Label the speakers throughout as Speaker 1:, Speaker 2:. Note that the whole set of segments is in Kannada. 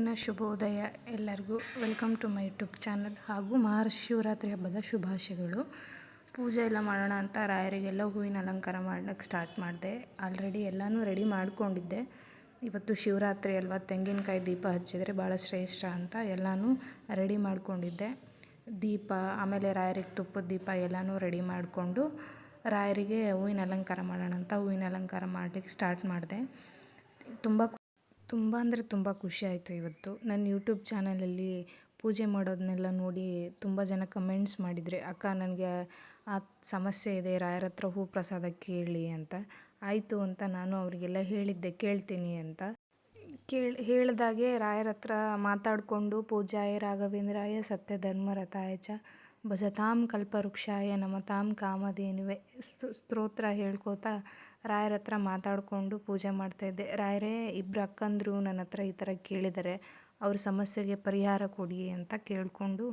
Speaker 1: ನನ್ನ ಶುಭೋದಯ ಎಲ್ಲರಿಗೂ. Welcome to my YouTube channel ಹಾಗೂ ಮಹಾಶಿವರಾತ್ರಿ ಹಬ್ಬದ ಶುಭಾಶಯಗಳು. ಪೂಜೆ ಎಲ್ಲ ಮಾಡೋಣ ಅಂತ ರಾಯರಿಗೆಲ್ಲ ಹೂವಿನ ಅಲಂಕಾರ ಮಾಡ್ಲಿಕ್ಕೆ ಸ್ಟಾರ್ಟ್ ಮಾಡಿದೆ. ಆಲ್ರೆಡಿ ಎಲ್ಲನೂ ರೆಡಿ ಮಾಡಿಕೊಂಡಿದ್ದೆ. ಇವತ್ತು ಶಿವರಾತ್ರಿ ಅಲ್ವಾ, ತೆಂಗಿನಕಾಯಿ ದೀಪ ಹಚ್ಚಿದರೆ ಭಾಳ ಶ್ರೇಷ್ಠ ಅಂತ ಎಲ್ಲನೂ ರೆಡಿ ಮಾಡಿಕೊಂಡಿದ್ದೆ. ದೀಪ, ಆಮೇಲೆ ರಾಯರಿಗೆ ತುಪ್ಪದ ದೀಪ ಎಲ್ಲನೂ ರೆಡಿ ಮಾಡಿಕೊಂಡು ರಾಯರಿಗೆ ಹೂವಿನ ಅಲಂಕಾರ ಮಾಡೋಣ ಅಂತ ಹೂವಿನ ಅಲಂಕಾರ ಮಾಡಲಿಕ್ಕೆ ಸ್ಟಾರ್ಟ್ ಮಾಡಿದೆ. ತುಂಬ ತುಂಬ ಅಂದರೆ ತುಂಬ ಖುಷಿ ಆಯಿತು ಇವತ್ತು. ನನ್ನ ಯೂಟ್ಯೂಬ್ ಚಾನಲಲ್ಲಿ ಪೂಜೆ ಮಾಡೋದನ್ನೆಲ್ಲ ನೋಡಿ ತುಂಬ ಜನ ಕಮೆಂಟ್ಸ್ ಮಾಡಿದರೆ, ಅಕ್ಕ, ನನಗೆ ಆ ಸಮಸ್ಯೆ ಇದೆ, ರಾಯರ ಹತ್ರ ಹೂ ಪ್ರಸಾದ ಕೇಳಿ ಅಂತ. ಆಯಿತು ಅಂತ ನಾನು ಅವರಿಗೆಲ್ಲ ಹೇಳಿದ್ದೆ, ಕೇಳ್ತೀನಿ ಅಂತ. ಕೇಳಿ, ಹೇಳಿದಾಗೆ ರಾಯರ ಹತ್ರ ಮಾತಾಡಿಕೊಂಡು, ಪೂಜಾಯ ರಾಘವೇಂದ್ರಾಯ ಸತ್ಯ ಧರ್ಮರಥಾಯ ಚ ಭಜತಾಂ ಕಲ್ಪವೃಕ್ಷಾಯ ನಮತಾಂ ಕಾಮಧೇನುವೆ ಸ್ತೋತ್ರ ಹೇಳ್ಕೋತಾ ರಾಯರ ಹತ್ರ ಮಾತಾಡಿಕೊಂಡು ಪೂಜೆ ಮಾಡ್ತಾಯಿದ್ದೆ ರಾಯರೇ ಇಬ್ಬರು ಅಕ್ಕಂದರು ನನ್ನ ಹತ್ರ ಈ ಥರ ಕೇಳಿದ್ದಾರೆ. ಅವ್ರ ಸಮಸ್ಯೆಗೆ ಪರಿಹಾರ ಕೊಡಿ ಅಂತ ಕೇಳಿಕೊಂಡು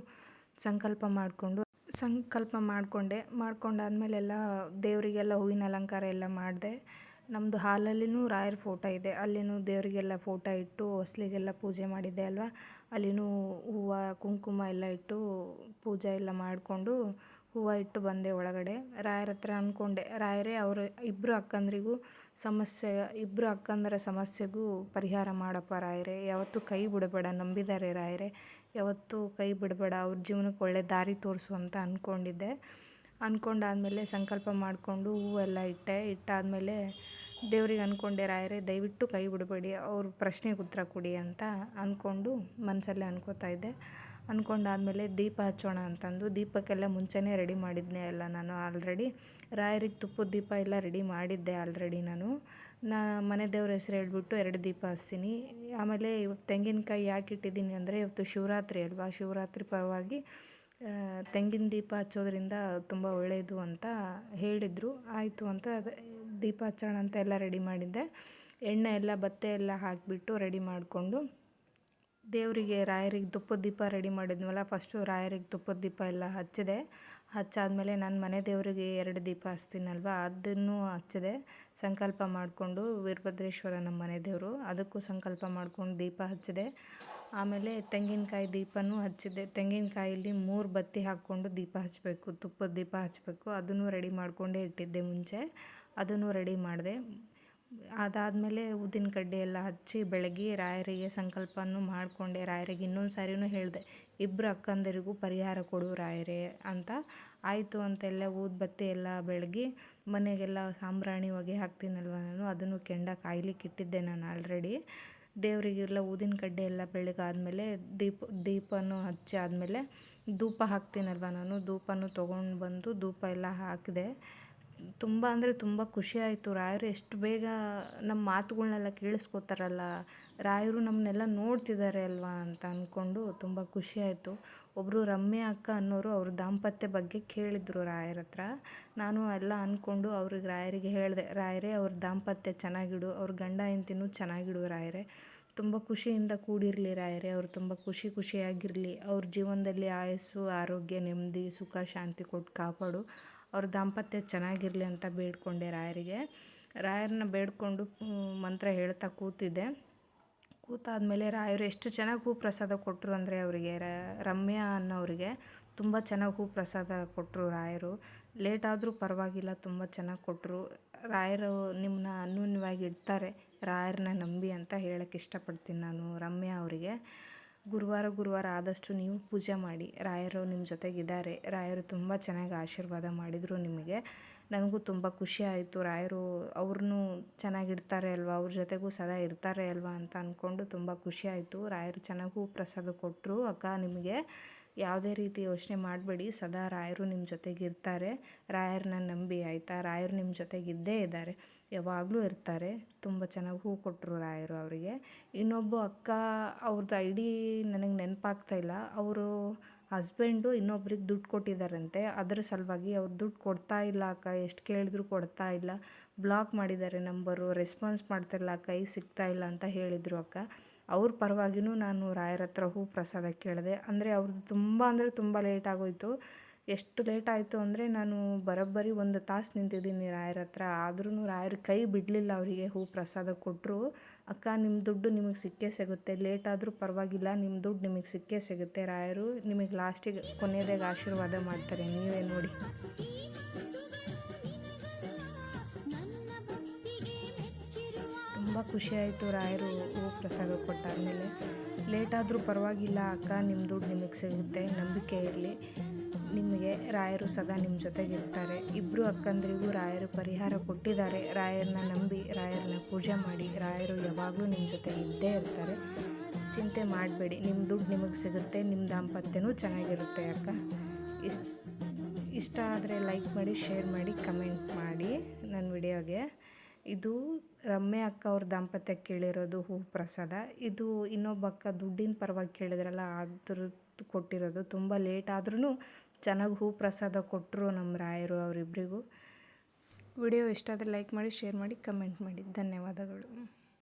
Speaker 1: ಸಂಕಲ್ಪ ಮಾಡಿಕೊಂಡು, ಸಂಕಲ್ಪ ಮಾಡಿಕೊಂಡೆ. ಮಾಡ್ಕೊಂಡಾದ್ಮೇಲೆಲ್ಲ ದೇವರಿಗೆಲ್ಲ ಹೂವಿನ ಅಲಂಕಾರ ಎಲ್ಲ ಮಾಡಿದೆ. ನಮ್ಮದು ಹಾಲಲ್ಲಿನೂ ರಾಯರ ಫೋಟೋ ಇದೆ. ಅಲ್ಲಿನೂ ದೇವರಿಗೆಲ್ಲ ಫೋಟೋ ಇಟ್ಟು ಹೊಸ್ಲಿಗೆಲ್ಲ ಪೂಜೆ ಮಾಡಿದ್ದೆ ಅಲ್ವಾ? ಅಲ್ಲಿನೂ ಹೂವು, ಕುಂಕುಮ ಎಲ್ಲ ಇಟ್ಟು ಪೂಜೆ ಎಲ್ಲ ಮಾಡಿಕೊಂಡು ಹೂವು ಇಟ್ಟು ಬಂದೆ ಒಳಗಡೆ. ರಾಯರ ಹತ್ರ ಅಂದ್ಕೊಂಡೆ ರಾಯರೇ ಅವರು ಇಬ್ಬರು ಅಕ್ಕಂದ್ರಿಗೂ ಸಮಸ್ಯೆ ಇಬ್ಬರು ಅಕ್ಕಂದರ ಸಮಸ್ಯೆಗೂ ಪರಿಹಾರ ಮಾಡಪ್ಪ ರಾಯರೇ. ಯಾವತ್ತೂ ಕೈ ಬಿಡಬೇಡ ನಂಬಿದ್ದಾರೆ ರಾಯರೇ. ಯಾವತ್ತೂ ಕೈ ಬಿಡಬೇಡ, ಅವ್ರ ಜೀವನಕ್ಕೆ ಒಳ್ಳೆ ದಾರಿ ತೋರಿಸು ಅಂತ ಅಂದ್ಕೊಂಡಿದ್ದೆ ಅಂದ್ಕೊಂಡಾದಮೇಲೆ ಸಂಕಲ್ಪ ಮಾಡಿಕೊಂಡು ಹೂವೆಲ್ಲ ಇಟ್ಟೆ. ಇಟ್ಟಾದಮೇಲೆ ದೇವರಿಗೆ ಅಂದ್ಕೊಂಡೆ ರಾಯರೇ ದಯವಿಟ್ಟು ಕೈ ಬಿಡಬೇಡಿ, ಅವ್ರ ಪ್ರಶ್ನೆಗೆ ಉತ್ತರ ಕೊಡಿ ಅಂತ ಅಂದ್ಕೊಂಡು ಮನಸ್ಸಲ್ಲೇ ಅನ್ಕೋತಾ ಇದ್ದೆ. ಅಂದ್ಕೊಂಡಾದ್ಮೇಲೆ ದೀಪ ಹಚ್ಚೋಣ ಅಂತಂದು ದೀಪಕ್ಕೆಲ್ಲ ಮುಂಚೆನೇ ರೆಡಿ ಮಾಡಿದ್ದೆ ಎಲ್ಲ ನಾನು ಆಲ್ರೆಡಿ ರಾಯರಿಗೆ ತುಪ್ಪದ ದೀಪ ಎಲ್ಲ ರೆಡಿ ಮಾಡಿದ್ದೆ ಆಲ್ರೆಡಿ ನಾನು. ನಾ ಮನೆ ದೇವ್ರ ಹೆಸ್ರು ಹೇಳ್ಬಿಟ್ಟು ಎರಡು ದೀಪ ಹಚ್ತೀನಿ. ಆಮೇಲೆ ಇವತ್ತು ತೆಂಗಿನಕಾಯಿ ಯಾಕೆ ಇಟ್ಟಿದ್ದೀನಿ ಅಂದರೆ ಇವತ್ತು ಶಿವರಾತ್ರಿ ಅಲ್ವಾ? ಶಿವರಾತ್ರಿ ಪರವಾಗಿ ತೆಂಗಿನ ದೀಪ ಹಚ್ಚೋದ್ರಿಂದ ತುಂಬ ಒಳ್ಳೆಯದು ಅಂತ ಹೇಳಿದರು. ಆಯಿತು ಅಂತ ದೀಪ ಹಚ್ಚೋಣ ಅಂತ ಎಲ್ಲ ರೆಡಿ ಮಾಡಿದ್ದೆ. ಎಣ್ಣೆ ಎಲ್ಲ ಬತ್ತೆ ಎಲ್ಲ ಹಾಕಿಬಿಟ್ಟು ರೆಡಿ ಮಾಡಿಕೊಂಡು ದೇವರಿಗೆ ರಾಯರಿಗೆ ತುಪ್ಪದ ದೀಪ ರೆಡಿ ಮಾಡಿದ್ನಲ್ಲ ಫಸ್ಟು ರಾಯರಿಗೆ ತುಪ್ಪದ ದೀಪ ಎಲ್ಲ ಹಚ್ಚಿದೆ. ಹಚ್ಚಾದಮೇಲೆ ನನ್ನ ಮನೆ ದೇವರಿಗೆ ಎರಡು ದೀಪ ಹಚ್ತೀನಲ್ವ, ಅದನ್ನು ಹಚ್ಚಿದೆ. ಸಂಕಲ್ಪ ಮಾಡಿಕೊಂಡು ವೀರಭದ್ರೇಶ್ವರ ನಮ್ಮ ಮನೆ ದೇವರು, ಅದಕ್ಕೂ ಸಂಕಲ್ಪ ಮಾಡ್ಕೊಂಡು ದೀಪ ಹಚ್ಚಿದೆ. ಆಮೇಲೆ ತೆಂಗಿನಕಾಯಿ ದೀಪನೂ ಹಚ್ಚಿದ್ದೆ ತೆಂಗಿನಕಾಯಲ್ಲಿ ಮೂರು ಬತ್ತಿ ಹಾಕ್ಕೊಂಡು ದೀಪ ಹಚ್ಚಬೇಕು ತುಪ್ಪದ ದೀಪ ಹಚ್ಚಬೇಕು ಅದನ್ನು ರೆಡಿ ಮಾಡಿಕೊಂಡೇ ಇಟ್ಟಿದ್ದೆ ಮುಂಚೆ. ಅದನ್ನು ರೆಡಿ ಮಾಡಿದೆ. ಅದಾದಮೇಲೆ ಊದಿನ ಕಡ್ಡಿ ಎಲ್ಲ ಹಚ್ಚಿ ಬೆಳಗ್ಗೆ ರಾಯರಿಗೆ ಸಂಕಲ್ಪನೂ ಮಾಡಿಕೊಂಡೆ. ರಾಯರಿಗೆ ಇನ್ನೊಂದು ಸಾರಿನೂ ಹೇಳಿದೆ ಇಬ್ಬರು ಅಕ್ಕಂದಿರಿಗೂ ಪರಿಹಾರ ಕೊಡು ರಾಯರೇ ಅಂತ. ಆಯಿತು ಅಂತೆಲ್ಲ ಊದುಬತ್ತಿ ಎಲ್ಲ ಬೆಳಗಿ ಮನೆಗೆಲ್ಲ ಸಾಂಬ್ರಾಣಿ ಹೊಗೆ ಹಾಕ್ತೀನಲ್ವ ನಾನು, ಅದನ್ನು ಕೆಂಡ ಕಾಯ್ಲಿಕ್ಕೆ ಇಟ್ಟಿದ್ದೆ ನಾನು ಆಲ್ರೆಡಿ. ದೇವರಿಗೆಲ್ಲ ಊದಿನ ಕಡ್ಡಿ ಎಲ್ಲ ಬೆಳಗಾದ್ಮೇಲೆ ದೀಪ, ದೀಪನೂ ಹಚ್ಚಿ ಆದಮೇಲೆ ಧೂಪ ಹಾಕ್ತೀನಲ್ವ ನಾನು, ಧೂಪನೂ ತೊಗೊಂಡು ಬಂದು ಧೂಪ ಎಲ್ಲ ಹಾಕಿದೆ. ತುಂಬ ಅಂದರೆ ತುಂಬ ಖುಷಿ ಆಯಿತು. ರಾಯರು ಎಷ್ಟು ಬೇಗ ನಮ್ಮ ಮಾತುಗಳ್ನೆಲ್ಲ ಕೇಳಿಸ್ಕೊತಾರಲ್ಲ, ರಾಯರು ನಮ್ಮನ್ನೆಲ್ಲ ನೋಡ್ತಿದ್ದಾರೆ ಅಲ್ವಾ ಅಂತ ಅಂದ್ಕೊಂಡು ತುಂಬ ಖುಷಿ ಆಯಿತು. ಒಬ್ಬರು ರಮ್ಯಾ ಅಕ್ಕ ಅನ್ನೋರು ಅವ್ರ ದಾಂಪತ್ಯ ಬಗ್ಗೆ ಕೇಳಿದರು ರಾಯರ ಹತ್ರ. ನಾನು ಎಲ್ಲ ಅಂದ್ಕೊಂಡು ಅವ್ರಿಗೆ ರಾಯರಿಗೆ ಹೇಳಿದೆ, ರಾಯರೇ ಅವ್ರ ದಾಂಪತ್ಯ ಚೆನ್ನಾಗಿಡು, ಅವ್ರ ಗಂಡ ಹೆಂಡ್ತಿನೂ ಚೆನ್ನಾಗಿಡು ರಾಯರೇ. ತುಂಬ ಖುಷಿಯಿಂದ ಕೂಡಿರಲಿ ರಾಯರೇ, ಅವ್ರು ತುಂಬ ಖುಷಿ ಖುಷಿಯಾಗಿರಲಿ. ಅವ್ರ ಜೀವನದಲ್ಲಿ ಆಯಸ್ಸು, ಆರೋಗ್ಯ, ನೆಮ್ಮದಿ, ಸುಖ, ಶಾಂತಿ ಕೊಟ್ಟು ಕಾಪಾಡು. ಅವ್ರ ದಾಂಪತ್ಯ ಚೆನ್ನಾಗಿರಲಿ ಅಂತ ಬೇಡಿಕೊಂಡೆ ರಾಯರಿಗೆ. ರಾಯರನ್ನ ಬೇಡಿಕೊಂಡು ಮಂತ್ರ ಹೇಳ್ತಾ ಕೂತಿದ್ದೆ. ಕೂತಾದಮೇಲೆ ರಾಯರು ಎಷ್ಟು ಚೆನ್ನಾಗಿ ಹೂ ಪ್ರಸಾದ ಕೊಟ್ಟರು ಅಂದರೆ ಅವರಿಗೆ ರಮ್ಯಾ ಅನ್ನೋರಿಗೆ ತುಂಬ ಚೆನ್ನಾಗಿ ಹೂ ಪ್ರಸಾದ ಕೊಟ್ಟರು ರಾಯರು. ಲೇಟ್ ಆದರೂ ಪರವಾಗಿಲ್ಲ, ತುಂಬ ಚೆನ್ನಾಗಿ ಕೊಟ್ಟರು ರಾಯರು ನಿಮ್ಮನ್ನ ಅನ್ಯೂನ್ಯವಾಗಿ ಇಡ್ತಾರೆ, ರಾಯರನ್ನ ನಂಬಿ ಅಂತ ಹೇಳಕ್ಕೆ ಇಷ್ಟಪಡ್ತೀನಿ ನಾನು ರಮ್ಯಾ ಅವರಿಗೆ. ಗುರುವಾರ ಗುರುವಾರ ಆದಷ್ಟು ನೀವು ಪೂಜೆ ಮಾಡಿ. ರಾಯರು ನಿಮ್ಮ ಜೊತೆಗಿದ್ದಾರೆ. ರಾಯರು ತುಂಬ ಚೆನ್ನಾಗಿ ಆಶೀರ್ವಾದ ಮಾಡಿದರು ನಿಮಗೆ. ನನಗೂ ತುಂಬ ಖುಷಿ ಆಯಿತು. ರಾಯರು ಅವ್ರನ್ನೂ ಚೆನ್ನಾಗಿಡ್ತಾರೆ ಅಲ್ವಾ? ಅವ್ರ ಜೊತೆಗೂ ಸದಾ ಇರ್ತಾರೆ ಅಲ್ವಾ ಅಂತ ಅಂದ್ಕೊಂಡು ತುಂಬ ಖುಷಿ ಆಯಿತು. ರಾಯರು ಚೆನ್ನಾಗೂ ಪ್ರಸಾದ ಕೊಟ್ಟರು ಅಕ್ಕ, ನಿಮಗೆ ಯಾವುದೇ ರೀತಿ ಯೋಚನೆ ಮಾಡಬೇಡಿ. ಸದಾ ರಾಯರು ನಿಮ್ಮ ಜೊತೆಗಿರ್ತಾರೆ. ರಾಯರನ್ನ ನಂಬಿ ಆಯಿತಾ? ರಾಯರು ನಿಮ್ಮ ಜೊತೆಗಿದ್ದೇ ಇದ್ದಾರೆ. ಯಾವಾಗಲೂ ಇರ್ತಾರೆ. ತುಂಬ ಚೆನ್ನಾಗಿ ಹೂ ಕೊಟ್ಟರು ರಾಯರು ಅವರಿಗೆ. ಇನ್ನೊಬ್ಬ ಅಕ್ಕ ಅವ್ರದ್ದು ಐ ಡಿ ನನಗೆ ನೆನಪಾಗ್ತಾ ಇಲ್ಲ. ಅವರು ಹಸ್ಬೆಂಡು ಇನ್ನೊಬ್ರಿಗೆ ದುಡ್ಡು ಕೊಟ್ಟಿದ್ದಾರಂತೆ. ಅದರ ಸಲುವಾಗಿ ಅವ್ರು ದುಡ್ಡು ಕೊಡ್ತಾ ಇಲ್ಲ ಅಕ್ಕ. ಎಷ್ಟು ಕೇಳಿದ್ರು ಕೊಡ್ತಾ ಇಲ್ಲ. ಬ್ಲಾಕ್ ಮಾಡಿದ್ದಾರೆ ನಂಬರು. ರೆಸ್ಪಾನ್ಸ್ ಮಾಡ್ತಾಯಿಲ್ಲ ಕೈ ಸಿಗ್ತಾ ಇಲ್ಲ ಅಂತ ಹೇಳಿದರು ಅಕ್ಕ. ಅವ್ರ ಪರವಾಗಿಯೂ ನಾನು ರಾಯರ ಹತ್ರ ಹೂ ಪ್ರಸಾದ ಕೇಳಿದೆ. ಅಂದರೆ ಅವ್ರದ್ದು ತುಂಬ ಅಂದರೆ ತುಂಬ ಲೇಟ್ ಆಗೋಯಿತು. ಎಷ್ಟು ಲೇಟ್ ಆಯಿತು ಅಂದರೆ ನಾನು ಬರೋಬ್ಬರಿ ಒಂದು ತಾಸು ನಿಂತಿದ್ದೀನಿ ರಾಯರ ಹತ್ರ. ಆದ್ರೂ ರಾಯರ ಕೈ ಬಿಡಲಿಲ್ಲ ಅವರಿಗೆ ಹೂ ಪ್ರಸಾದ ಕೊಟ್ಟರು ಅಕ್ಕ ನಿಮ್ಮ ದುಡ್ಡು ನಿಮಗೆ ಸಿಕ್ಕೇ ಸಿಗುತ್ತೆ. ಲೇಟ್ ಆದರೂ ಪರವಾಗಿಲ್ಲ ನಿಮ್ಮ ದುಡ್ಡು ನಿಮಗೆ ಸಿಕ್ಕೇ ಸಿಗುತ್ತೆ ರಾಯರು. ನಿಮಗೆ ಲಾಸ್ಟಿಗೆ ಕೊನೆಯದಾಗಿ ಆಶೀರ್ವಾದ ಮಾಡ್ತಾರೆ ನೀವೇ ನೋಡಿ. ತುಂಬ ಖುಷಿಯಾಯಿತು ರಾಯರು ಹೂ ಪ್ರಸಾದ ಕೊಟ್ಟಾದಮೇಲೆ. ಲೇಟ್ ಲೇಟಾದರೂ ಪರವಾಗಿಲ್ಲ ಅಕ್ಕ ನಿಮ್ಮ ದುಡ್ಡು ನಿಮಗೆ ಸಿಗುತ್ತೆ, ನಂಬಿಕೆ ಇರಲಿ. ನಿಮಗೆ ರಾಯರು ಸದಾ ನಿಮ್ಮ ಜೊತೆಗಿರ್ತಾರೆ. ಇಬ್ಬರು ಅಕ್ಕಂದ್ರಿಗೂ ರಾಯರು ಪರಿಹಾರ ಕೊಟ್ಟಿದ್ದಾರೆ. ರಾಯರನ್ನ ನಂಬಿ ರಾಯರನ್ನ ಪೂಜೆ ಮಾಡಿ, ರಾಯರು ಯಾವಾಗಲೂ ನಿಮ್ಮ ಜೊತೆ ಇದ್ದೇ ಇರ್ತಾರೆ. ಚಿಂತೆ ಮಾಡಬೇಡಿ ನಿಮ್ಮ ದುಡ್ಡು ನಿಮಗೆ ಸಿಗುತ್ತೆ ನಿಮ್ಮ ದಾಂಪತ್ಯನೂ ಚೆನ್ನಾಗಿರುತ್ತೆ ಅಕ್ಕ. ಇಷ್ಟ ಇಷ್ಟ ಆದರೆ ಲೈಕ್ ಮಾಡಿ, ಶೇರ್ ಮಾಡಿ, ಕಮೆಂಟ್ ಮಾಡಿ ನನ್ನ ವಿಡಿಯೋಗೆ. ಇದು ರಮ್ಯ ಅಕ್ಕ ಅವ್ರ ದಾಂಪತ್ಯ ಕೇಳಿರೋದು ಹೂ ಪ್ರಸಾದ ಇದು ಇನ್ನೊಬ್ಬ ಅಕ್ಕ ದುಡ್ಡಿನ ಪರವಾಗಿ ಕೇಳಿದ್ರಲ್ಲ ಅದ್ರದ್ದು ಕೊಟ್ಟಿರೋದು ತುಂಬ ಲೇಟ್ ಆದ್ರೂ ಚೆನ್ನಾಗಿ ಹೂ ಪ್ರಸಾದ ಕೊಟ್ಟರು ನಮ್ಮ ರಾಯರು ಅವರಿಬ್ಬರಿಗೂ ವಿಡಿಯೋ ಇಷ್ಟ ಆದರೆ ಲೈಕ್ ಮಾಡಿ ಶೇರ್ ಮಾಡಿ ಕಮೆಂಟ್ ಮಾಡಿ. ಧನ್ಯವಾದಗಳು.